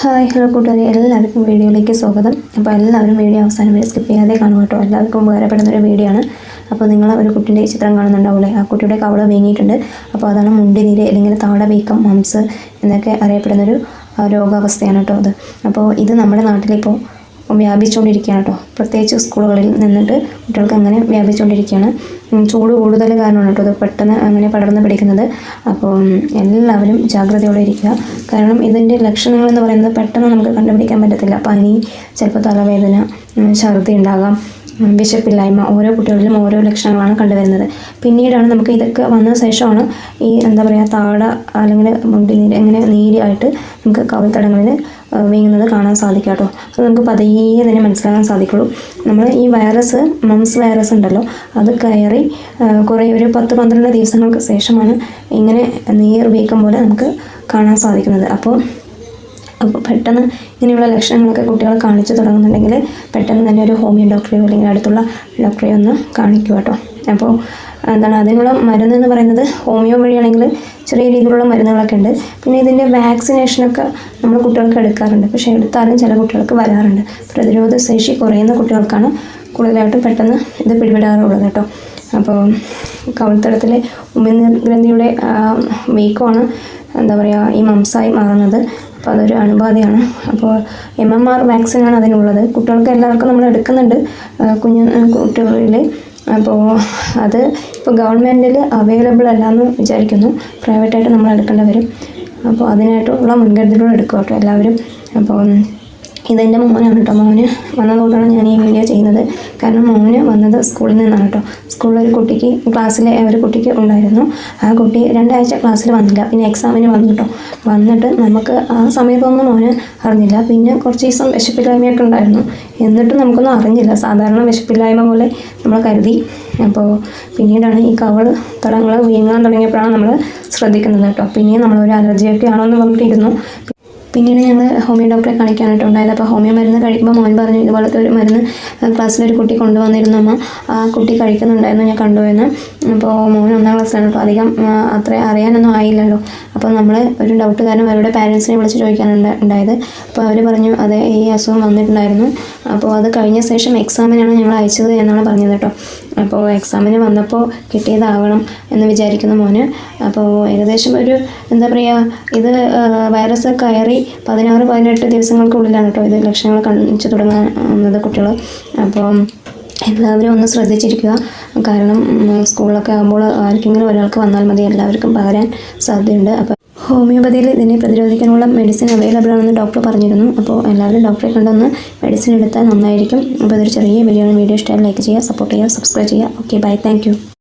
Hi hello കൂട്ടുകാരെ. എല്ലാവർക്കും വീഡിയോയിലേക്ക് സ്വാഗതം. അപ്പോൾ എല്ലാവരും വീഡിയോ അവസാനം വരെ സ്കിപ്പ് ചെയ്യാതെ കാണും കേട്ടോ. എല്ലാവർക്കും ഉപകാരപ്പെടുന്ന ഒരു വീഡിയോ ആണ്. അപ്പോൾ നിങ്ങൾ ഒരു കുട്ടിന്റെ ചിത്രം കാണുന്നുണ്ടാവില്ലേ ആ കുട്ടിയുടെ കവള വീങ്ങിയിട്ടുണ്ട്. അപ്പോൾ അതാണ് മുണ്ടിനീര് അല്ലെങ്കിൽ താട വീക്കം മംസ് എന്നൊക്കെ അറിയപ്പെടുന്നൊരു രോഗാവസ്ഥയാണ് കേട്ടോ അത്. അപ്പോൾ ഇത് നമ്മുടെ നാട്ടിലിപ്പോൾ വ്യാപിച്ചുകൊണ്ടിരിക്കുകയാണ് കേട്ടോ. പ്രത്യേകിച്ച് സ്കൂളുകളിൽ നിന്നിട്ട് കുട്ടികൾക്ക് അങ്ങനെ വ്യാപിച്ചുകൊണ്ടിരിക്കുകയാണ്. ചൂട് കൂടുതൽ കാരണമാണ് കേട്ടോ ഇത് പെട്ടെന്ന് അങ്ങനെ പടർന്ന് പിടിക്കുന്നത്. അപ്പോൾ എല്ലാവരും ജാഗ്രതയോടെ ഇരിക്കുക. കാരണം ഇതിന്റെ ലക്ഷണങ്ങൾ എന്ന് പറയുന്നത് പെട്ടെന്ന് നമുക്ക് കണ്ടുപിടിക്കാൻ പറ്റത്തില്ല. പനി ചിലപ്പോൾ തലവേദന ഛർദി ഉണ്ടാകാം വിശപ്പില്ലായ്മ ഓരോ കുട്ടികളിലും ഓരോ ലക്ഷണങ്ങളാണ് കണ്ടുവരുന്നത്. പിന്നീടാണ് നമുക്ക് ഇതൊക്കെ വന്ന ശേഷമാണ് ഈ എന്താ പറയുക താട അല്ലെങ്കിൽ മുണ്ടിനീര് അങ്ങനെ നീരായിട്ട് നമുക്ക് കവിത്തടങ്ങളിൽ വീങ്ങുന്നത് കാണാൻ സാധിക്കും കേട്ടോ. അത് നമുക്ക് പതിയെ തന്നെ മനസ്സിലാക്കാൻ സാധിക്കുള്ളൂ. നമ്മൾ ഈ വൈറസ് മംസ് വൈറസ് ഉണ്ടല്ലോ അത് കയറി കുറേ ഒരു പത്ത് പന്ത്രണ്ട് ദിവസങ്ങൾക്ക് ശേഷമാണ് ഇങ്ങനെ നീർ വീക്കം പോലെ നമുക്ക് കാണാൻ സാധിക്കുന്നത്. അപ്പോൾ അപ്പോൾ പെട്ടെന്ന് ഇങ്ങനെയുള്ള ലക്ഷണങ്ങളൊക്കെ കുട്ടികൾ കാണിച്ചു തുടങ്ങുന്നുണ്ടെങ്കിൽ പെട്ടെന്ന് തന്നെ ഒരു ഹോമിയോ ഡോക്ടറെയോ അല്ലെങ്കിൽ അടുത്തുള്ള ഡോക്ടറെയോ ഒന്ന് കാണിക്കുക കേട്ടോ. അപ്പോൾ എന്താണ് അതിനുള്ള മരുന്ന് എന്ന് പറയുന്നത് ഹോമിയോ വഴിയാണെങ്കിൽ ചെറിയ രീതിയിലുള്ള മരുന്നുകളൊക്കെ ഉണ്ട്. പിന്നെ ഇതിന്റെ വാക്സിനേഷനൊക്കെ നമ്മൾ കുട്ടികൾക്ക് എടുക്കാറുണ്ട്. പക്ഷേ എടുത്താലും ചില കുട്ടികൾക്ക് വരാറുണ്ട്. പ്രതിരോധ ശേഷി കുറയുന്ന കുട്ടികൾക്കാണ് കൂടുതലായിട്ടും പെട്ടെന്ന് ഇത് പിടിപെടാറുള്ളത് കേട്ടോ. അപ്പോൾ കവിൾത്തടത്തിലെ ഉമിനീർ ഗ്രന്ഥിയുടെ വീക്കമാണ് എന്താ പറയുക ഈ മംസായി മാറുന്നത്. അപ്പോൾ അതൊരു അണുബാധയാണ്. അപ്പോൾ എം എം ആർ വാക്സിനാണ് അതിനുള്ളത്. കുട്ടികൾക്ക് എല്ലാവർക്കും നമ്മൾ എടുക്കുന്നുണ്ട്. കുഞ്ഞു കുട്ടികളിൽ അപ്പോൾ അത് ഇപ്പോൾ ഗവൺമെന്റിൽ അവൈലബിൾ അല്ല എന്ന് വിചാരിക്കുന്നു. പ്രൈവറ്റായിട്ട് നമ്മൾ എടുക്കേണ്ടി വരും. അപ്പോൾ അതിനായിട്ടുള്ള മുൻകരുതലുകൾ എടുക്കുക കേട്ടോ എല്ലാവരും. അപ്പോൾ ഇതെന്റെ മോനാണ് കേട്ടോ. മോന് വന്നതുകൊണ്ടാണ് ഞാൻ ഈ വീഡിയോ ചെയ്യുന്നത്. കാരണം മോന് വന്നത് സ്കൂളിൽ നിന്നാണ് കേട്ടോ. സ്കൂളിൽ ഒരു കുട്ടിക്ക് ക്ലാസ്സിലെ ഒരു കുട്ടിക്ക് ഉണ്ടായിരുന്നു. ആ കുട്ടി രണ്ടാഴ്ച ക്ലാസ്സിൽ വന്നില്ല. പിന്നെ എക്സാമിന് വന്നു കേട്ടോ. വന്നിട്ട് നമുക്ക് ആ സമയത്തൊന്നും മോന് അറിഞ്ഞില്ല. പിന്നെ കുറച്ച് ദിവസം വിശപ്പില്ലായ്മയൊക്കെ ഉണ്ടായിരുന്നു. എന്നിട്ടും നമുക്കൊന്നും അറിഞ്ഞില്ല. സാധാരണ വിശപ്പില്ലായ്മ പോലെ നമ്മൾ കരുതി. അപ്പോൾ പിന്നീടാണ് ഈ കവൾ തടങ്ങൾ വീങ്ങാൻ തുടങ്ങിയപ്പോഴാണ് നമ്മൾ ശ്രദ്ധിക്കുന്നത് കേട്ടോ. പിന്നെയും നമ്മളൊരു അലർജിയൊക്കെ ആണോ എന്ന് പറഞ്ഞിട്ടിരുന്നു. പിന്നീട് ഞങ്ങൾ ഹോമിയോ ഡോക്ടറെ കാണിക്കാനായിട്ട് ഉണ്ടായത് അപ്പോൾ ഹോമിയോ മരുന്ന് കഴിക്കുമ്പോൾ മോൻ പറഞ്ഞു ഇതുപോലത്തെ ഒരു മരുന്ന് ക്ലാസ്സിലൊരു കുട്ടി കൊണ്ടുവന്നിരുന്നു അമ്മ. ആ കുട്ടി കഴിക്കുന്നുണ്ടായിരുന്നു ഞാൻ കണ്ടുപോയെന്ന് അപ്പോൾ മോൻ ഒന്നാം ക്ലാസ്സിലാണ്. അപ്പോൾ അധികം അത്ര അറിയാനൊന്നും ആയില്ലല്ലോ. അപ്പോൾ നമ്മൾ ഒരു ഡൗട്ട് കാരണം അവരുടെ പാരൻസിനെ വിളിച്ച് ചോദിക്കാനുണ്ട് ഉണ്ടായത്. അപ്പോൾ അവർ പറഞ്ഞു അതെ ഈ അസുഖം വന്നിട്ടുണ്ടായിരുന്നു. അപ്പോൾ അത് കഴിഞ്ഞ ശേഷം എക്സാമിനാണ് ഞങ്ങൾ അയച്ചത് എന്നാണ് പറഞ്ഞത് കേട്ടോ. അപ്പോൾ എക്സാമിന് വന്നപ്പോൾ കിട്ടിയതാവണം എന്ന് വിചാരിക്കുന്നു മോന്. അപ്പോൾ ഏകദേശം ഒരു എന്താ പറയുക ഇത് വൈറസ് കയറി പതിനാറ് പതിനെട്ട് ദിവസങ്ങൾക്കുള്ളിലാണ് കേട്ടോ ഇത് ലക്ഷണങ്ങൾ കാണിച്ചു തുടങ്ങുന്നത് കുട്ടികൾ അപ്പോൾ എല്ലാവരും ഒന്ന് ശ്രദ്ധിച്ചിരിക്കുക. കാരണം സ്കൂളിലൊക്കെ ആകുമ്പോൾ ആർക്കെങ്കിലും ഒരാൾക്ക് വന്നാൽ മതി എല്ലാവർക്കും പകരാൻ സാധ്യതയുണ്ട്. അപ്പോൾ ഹോമിയോപ്പതിയിൽ ഇതിനെ പ്രതിരോധിക്കാനുള്ള മെഡിസിൻ അവൈലബിൾ ആണെന്ന് ഡോക്ടർ പറഞ്ഞിരുന്നു. അപ്പോൾ എല്ലാവരും ഡോക്ടറെ കണ്ടൊന്ന് മെഡിസിൻ എടുത്താൽ നന്നായിരിക്കും. അപ്പോൾ ഇതൊരു ചെറിയ വീഡിയോ വീഡിയോ ഇഷ്ടമായി ലൈക്ക് ചെയ്യുക സപ്പോർട്ട് ചെയ്യുക സബ്സ്ക്രൈബ് ചെയ്യുക. Okay bye thank